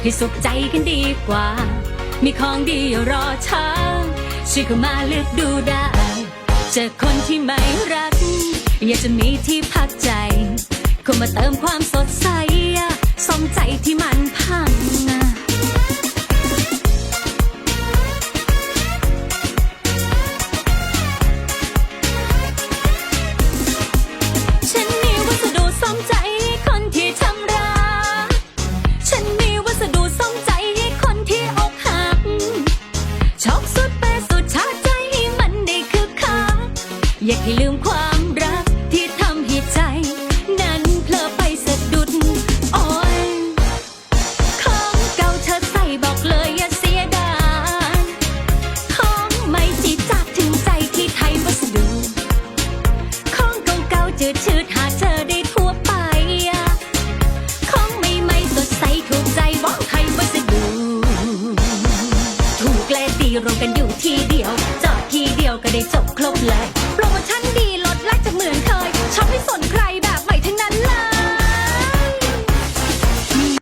ให้สุขใจกันดีกว่า มีของดีอรอช้าช่วยเข้ามาเลือกดูได้ เจอคนที่ไม่รัก อยากจะมีที่พักใจเข้ามาเติมความสดใส ชอกสุดเปสุดชาใจให้มันได้คึกคักอยากให้ลืมความรักที่ทำให้ใจ นั้นเพลอไปสะดุดโอ้ยของเก่าเธอใส่บอกเลยอย่าเสียดายของใหม่จีจับถึงใจที่ไทยวัสดุของเก่าๆจืดชืดหาเจอ รวมกันอยู่ที่เดียว